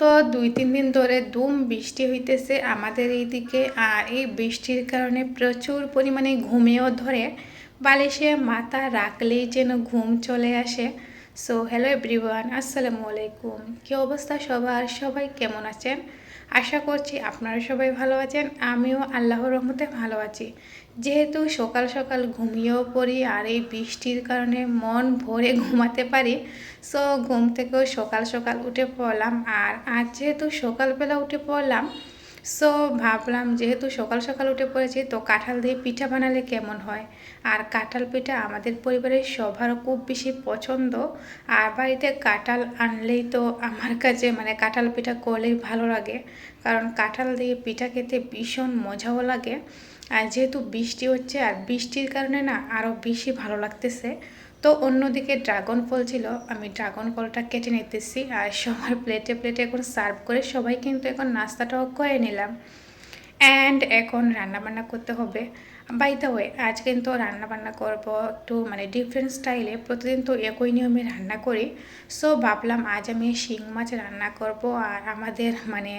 তো দুই তিন দিন ধরে দুম বৃষ্টি হইতেছে আমাদের এই দিকে আর এই বৃষ্টির কারণে প্রচুর পরিমাণে ঘুমেও ধরে। বালিশে মাথা রাখলেই যেন ঘুম চলে আসে। সো হ্যালো এভরিওয়ান আসসালামু আলাইকুম। কী অবস্থা সবার? সবাই কেমন আছেন? আশা করছি আপনারা সবাই ভালো আছেন, আমিও আল্লাহর রহমতে ভালো আছি। যেহেতু সকাল সকাল ঘুমিয়েও পড়ি আর এই বৃষ্টির কারণে মন ভরে ঘুমাতে পারি সো ঘুম থেকেও সকাল সকাল উঠে পড়লাম। আর আজ যেহেতু সকালবেলা উঠে পড়লাম সো ভাবলাম যেহেতু সকাল সকাল উঠে পড়েছি, তো কাঁঠাল দিয়ে পিঠা বানালে কেমন হয়? আর কাঁঠাল পিঠা আমাদের পরিবারের সবারও খুব বেশি পছন্দ। আর বাড়িতে কাঁঠাল আনলেই তো আমার কাছে মানে কাঁঠাল পিঠা করলেই ভালো লাগে। কারণ কাঁঠাল দিয়ে পিঠা খেতে ভীষণ মজাও লাগে। আর যেহেতু বৃষ্টি হচ্ছে, আর বৃষ্টির কারণে না আরও বেশি ভালো লাগতেছে। তো অন্যদিকে ড্রাগন ফল ছিল, আমি ড্রাগন ফলটা কেটে নিতেছি আর সবার প্লেটে প্লেটে এখন সার্ভ করে সবাই কিন্তু এখন নাস্তাটাও করে নিলাম। অ্যান্ড এখন রান্নাবান্না করতে হবে। বাইতে হয়ে আজ কিন্তু রান্না বান্না করব একটু মানে ডিফারেন্ট স্টাইলে প্রতিদিন তো একই নিয়মে রান্না করি। সো ভাবলাম আজ আমি শিং মাছ রান্না করব আর আমাদের মানে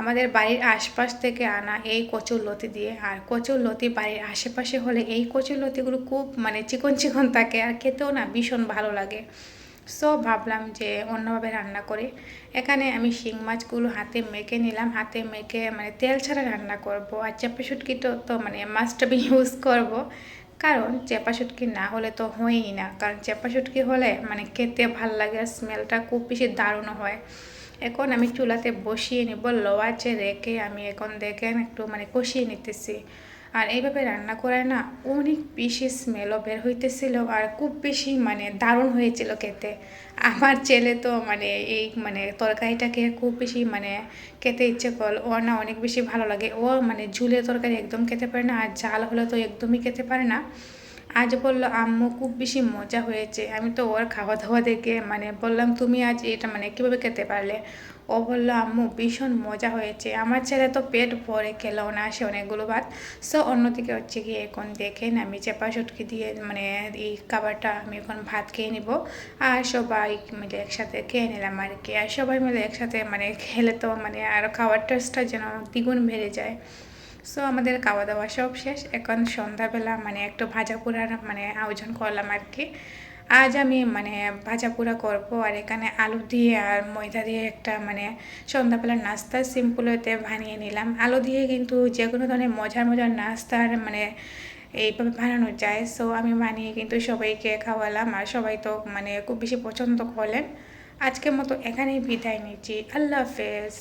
আমাদের বাড়ির আশপাশ থেকে আনা এই কচুর লতি দিয়ে। আর কচুর লতি বাড়ির আশেপাশে হলে এই কচুর লতিগুলো খুব মানে চিকন চিকন থাকে আর খেতেও না ভীষণ ভালো লাগে। সো ভাবলাম যে অন্যভাবে রান্না করি। এখানে আমি শিং মাছগুলো হাতে মেখে নিলাম। হাতে মেখে মানে তেল ছাড়া রান্না করব। আর চেপা শুটকি তো তো মানে মাছটা ইউজ করব। কারণ চেপা শুটকি না হলে তো হয়ই না। কারণ চেপা শুটকি হলে মানে খেতে ভালো লাগে আর স্মেলটা খুব বেশি দারুণ হয়। এখন আমি চুলাতে বসিয়ে নিব। লোয়াচে রেখে আমি এখন দেখেন একটু মানে কষিয়ে নিতেছি। আর এইভাবে রান্না করায় না অনেক বেশি স্মেলও বের হইতেছিল আর খুব বেশি মানে দারুণ হয়েছিল খেতে। আমার ছেলে তো মানে এই মানে তরকারিটাকে খুব বেশি মানে খেতে ইচ্ছে কর ও না অনেক বেশি ভালো লাগে। ও মানে ঝুলে তরকারি একদম খেতে পারে না আর জাল হলে তো একদমই খেতে পারে না। আজ বলল, আম্মু, খুব বেশি মজা হয়েছে। আমি তো ওর খাওয়া দাওয়া দেখে মানে বললাম, তুমি আজ এটা মানে কীভাবে খেতে পারলে? ও বলল, আম্মু, ভীষণ মজা হয়েছে। আমার ছেলে তো পেট ভরে খেলো না আসে অনেকগুলো ভাত। সো অন্যদিকে হচ্ছে গিয়ে এখন দেখেন আমি চেপা চটকি দিয়ে মানে এই খাবারটা আমি এখন ভাত খেয়ে নিব। আর সবাই মিলে একসাথে খেয়ে নিলাম আর কি। আর সবাই মিলে একসাথে মানে খেলে তো মানে আর খাওয়ার টেস্টটা যেন দ্বিগুণ বেড়ে যায়। সো আমাদের খাওয়া দাওয়া সব শেষ। এখন সন্ধ্যাবেলা মানে একটু ভাজা পোড়ার মানে আয়োজন করলাম আর কি আজ আমি মানে ভাজা পোড়া করব আর এখানে আলু দিয়ে আর ময়দা দিয়ে একটা মানে সন্ধ্যাবেলার নাস্তা সিম্পল হতে বানিয়ে নিলাম। আলু দিয়ে কিন্তু যে কোনো ধরনের মজার মজার নাস্তার মানে এইভাবে বানানো যায়। সো আমি বানিয়ে কিন্তু সবাইকে খাওয়ালাম আর সবাই তো মানে খুব বেশি পছন্দ করলেন। আজকের মতো এখানেই বিদায় নিচ্ছি। আল্লাহ হাফেজ।